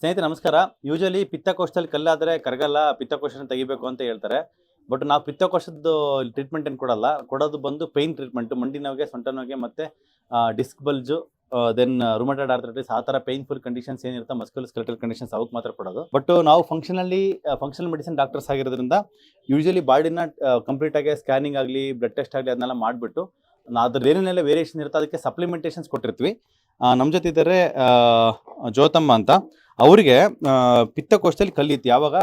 ಸ್ನೇಹಿತರೆ, ನಮಸ್ಕಾರ. ಯೂಶಲಿ ಪಿತ್ತಕೋಶದಲ್ಲಿ ಕಲ್ಲಾದರೆ ಕರಗಲ್ಲ, ಪಿತ್ತಕೋಶನ ತೆಗಿಬೇಕು ಅಂತ ಹೇಳ್ತಾರೆ. ಬಟ್ ನಾವು ಪಿತ್ತಕೋಶದ್ದು ಟ್ರೀಟ್ಮೆಂಟ್ ಏನು ಕೊಡಲ್ಲ. ಕೊಡೋದು ಬಂದು ಪೈನ್ ಟ್ರೀಟ್ಮೆಂಟ್ ಮಂಡಿ ನೋವಿಗೆ, ಸೊಂಟ ನೋವಿಗೆ ಮತ್ತು disc bulge then rheumatoid arthritis ಆ ಥರ ಪೈನ್ಫುಲ್ ಕಂಡೀಷನ್ಸ್ ಏನಿರುತ್ತೆ ಮಸ್ಕುಲ್ ಸ್ಕೆಲೆಟಲ್ ಕಂಡೀಷನ್ಸ್ ಅವಕ್ಕೆ ಮಾತ್ರ ಕೊಡೋದು. ಬಟ್ ನಾವು ಫಂಕ್ಷನಲ್ಲಿ ಫಂಕ್ಷನಲ್ ಮೆಡಿಸಿನ್ ಡಾಕ್ಟರ್ಸ್ ಆಗಿರೋದ್ರಿಂದ ಯೂಶಲಿ ಬಾಡಿನ ಕಂಪ್ಲೀಟಾಗಿ ಸ್ಕ್ಯಾನಿಂಗ್ ಆಗಲಿ ಬ್ಲಡ್ ಟೆಸ್ಟ್ ಆಗಲಿ, ಅದನ್ನೆಲ್ಲ ಮಾಡಿಬಿಟ್ಟು ಅದ್ರ ಏನೇನೆಲ್ಲ ವೇರಿಯೇಷನ್ ಇರುತ್ತೆ, ಅದಕ್ಕೆ ಸಪ್ಲಿಮೆಂಟೇಷನ್ಸ್ ಕೊಟ್ಟಿರ್ತೀವಿ. ನಮ್ಮ ಜೊತೆ ಇದ್ದಾರೆ ಜ್ಯೋತಮ್ಮ ಅಂತ. ಅವರಿಗೆ ಪಿತ್ತಕೋಶದಲ್ಲಿ ಕಲ್ಲಿತ್ತು ಯಾವಾಗ?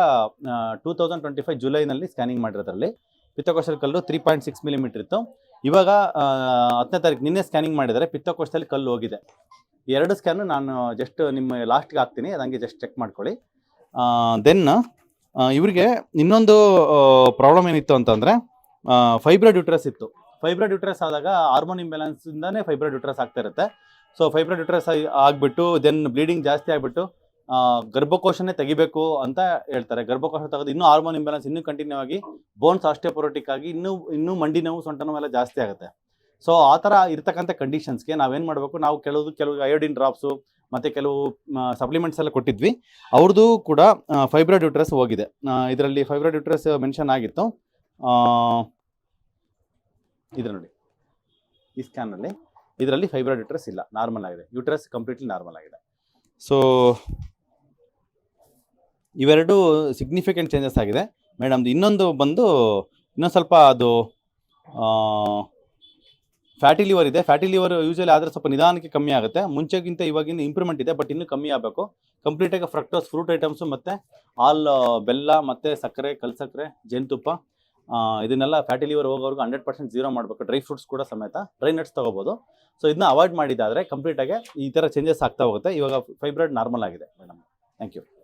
ಟೂ ತೌಸಂಡ್ ಟ್ವೆಂಟಿ ಫೈವ್ ಜುಲೈನಲ್ಲಿ ಸ್ಕ್ಯಾನಿಂಗ್ ಮಾಡಿರೋದ್ರಲ್ಲಿ. ಪಿತ್ತಕೋಶದಲ್ಲಿ ಕಲ್ಲು ತ್ರೀ ಪಾಯಿಂಟ್ ಸಿಕ್ಸ್ ಮಿಲಿಮೀಟರ್ ಇತ್ತು. ಇವಾಗ ಹತ್ತನೇ ತಾರೀಕು ನಿನ್ನೆ ಸ್ಕ್ಯಾನಿಂಗ್ ಮಾಡಿದರೆ ಪಿತ್ತಕೋಶದಲ್ಲಿ ಕಲ್ಲು ಹೋಗಿದೆ. ಎರಡು ಸ್ಕ್ಯಾನು ನಾನು ಜಸ್ಟ್ ನಿಮ್ಮ ಲಾಸ್ಟ್ಗೆ ಹಾಕ್ತೀನಿ. ಅದಂಗೆ ಜಸ್ಟ್ ಚೆಕ್ ಮಾಡ್ಕೊಳ್ಳಿ. ದೆನ್ ಇವರಿಗೆ ಇನ್ನೊಂದು ಪ್ರಾಬ್ಲಮ್ ಏನಿತ್ತು ಅಂತಂದರೆ ಫೈಬ್ರಾಡ್ ಯುಟ್ರಸ್ ಇತ್ತು. ಫೈಬ್ರಾಡ್ ಯುಟ್ರಸ್ ಆದಾಗ ಹಾರ್ಮೋನ್ ಇಂಬ್ಯಾಲೆನ್ಸಿಂದಾನೇ ಫೈಬ್ರಾಡ್ ಯುಟ್ರಸ್ ಆಗ್ತಾ ಇರುತ್ತೆ. ಸೊ ಫೈಬ್ರಾಯ್ಡ್ ಯುಟ್ರಸ್ ಆಗಿಬಿಟ್ಟು ದೆನ್ ಬ್ಲೀಡಿಂಗ್ ಜಾಸ್ತಿ ಆಗಿಬಿಟ್ಟು ಗರ್ಭಕೋಶನೇ ತೆಗಿಬೇಕು ಅಂತ ಹೇಳ್ತಾರೆ. ಗರ್ಭಕೋಶ ತೆಗೆದು ಇನ್ನೂ ಹಾರ್ಮೋನ್ ಇಂಬ್ಯಾಲೆನ್ಸ್ ಇನ್ನೂ ಕಂಟಿನ್ಯೂ ಆಗಿ ಬೋನ್ಸ್ ಆಸ್ಟಿಯೋಪೊರೋಟಿಕ್ ಆಗಿ ಇನ್ನೂ ಇನ್ನೂ ಮಂಡಿ ನೋವು, ಸೊಂಟ ನೋವೆಲ್ಲ ಜಾಸ್ತಿ ಆಗುತ್ತೆ. ಸೊ ಆ ಥರ ಇರ್ತಕ್ಕಂಥ ಕಂಡೀಷನ್ಸ್ಗೆ ನಾವೇನು ಮಾಡಬೇಕು? ನಾವು ಕೆಲವು ಕೆಲವು ಅಯೋಡಿನ್ ಡ್ರಾಪ್ಸು ಮತ್ತು ಕೆಲವು ಸಪ್ಲಿಮೆಂಟ್ಸ್ ಎಲ್ಲ ಕೊಟ್ಟಿದ್ವಿ. ಅವ್ರದ್ದು ಕೂಡ ಫೈಬ್ರಾಯ್ಡ್ ಯುಟ್ರಸ್ ಹೋಗಿದೆ. ಇದರಲ್ಲಿ ಫೈಬ್ರಾಯ್ಡ್ ಯುಟ್ರಸ್ ಮೆನ್ಷನ್ ಆಗಿತ್ತು. ಇದು ನೋಡಿ ಈ ಸ್ಕ್ಯಾನಲ್ಲಿ ಇದರಲ್ಲಿ ಫೈಬ್ರಾಯ್ಡ್ ಯುಟ್ರಸ್ ಇಲ್ಲ ನಾರ್ಮಲ್ ಆಗಿದೆ. ಯುಟ್ರಸ್ ಕಂಪ್ಲೀಟ್ಲಿ ನಾರ್ಮಲ್ ಆಗಿದೆ. ಸೊ ಇವೆರಡು ಸಿಗ್ನಿಫಿಕೆಂಟ್ ಚೇಂಜಸ್ ಆಗಿದೆ. ಮೇಡಮ್ದು ಇನ್ನೊಂದು ಬಂದು, ಇನ್ನೊಂದು ಸ್ವಲ್ಪ ಅದು ಫ್ಯಾಟಿ ಲಿವರ್ ಇದೆ. ಫ್ಯಾಟಿ ಲಿವರ್ ಯೂಶಲಿ ಆದರೆ ಸ್ವಲ್ಪ ನಿಧಾನಕ್ಕೆ ಕಮ್ಮಿ ಆಗುತ್ತೆ. ಮುಂಚೆಗಿಂತ ಇವಾಗಿನ ಇಂಪ್ರೂವ್ಮೆಂಟ್ ಇದೆ ಬಟ್ ಇನ್ನೂ ಕಮ್ಮಿ ಆಗಬೇಕು. ಕಂಪ್ಲೀಟಾಗಿ ಫ್ರಕ್ಟೋಸ್ ಫ್ರೂಟ್ ಐಟಮ್ಸು ಮತ್ತು ಆಲ್ ಬೆಲ್ಲ ಮತ್ತು ಸಕ್ಕರೆ ಕಲ್ಸಕ್ಕರೆ ಜೇನುತುಪ್ಪ ಇದನ್ನೆಲ್ಲ ಫ್ಯಾಟಿ ಲಿವರ್ ಹೋಗೋವರೆಗೂ ಹಂಡ್ರೆಡ್ ಪರ್ಸೆಂಟ್ ಜೀರೋ ಮಾಡಬೇಕು. ಡ್ರೈ ಫ್ರೂಟ್ಸ್ ಕೂಡ ಸಮೇತ ಡ್ರೈ ನಟ್ಸ್ ತೊಗೋಬೋದು. ಸೊ ಇದನ್ನ ಅವಾಯ್ಡ್ ಮಾಡಿದ್ದಾದರೆ ಕಂಪ್ಲೀಟಾಗಿ ಈ ಥರ ಚೇಂಜಸ್ ಆಗ್ತಾ ಹೋಗುತ್ತೆ. ಇವಾಗ ಫೈಬ್ರಾಯ್ಡ್ ನಾರ್ಮಲ್ ಆಗಿದೆ. Madam thank you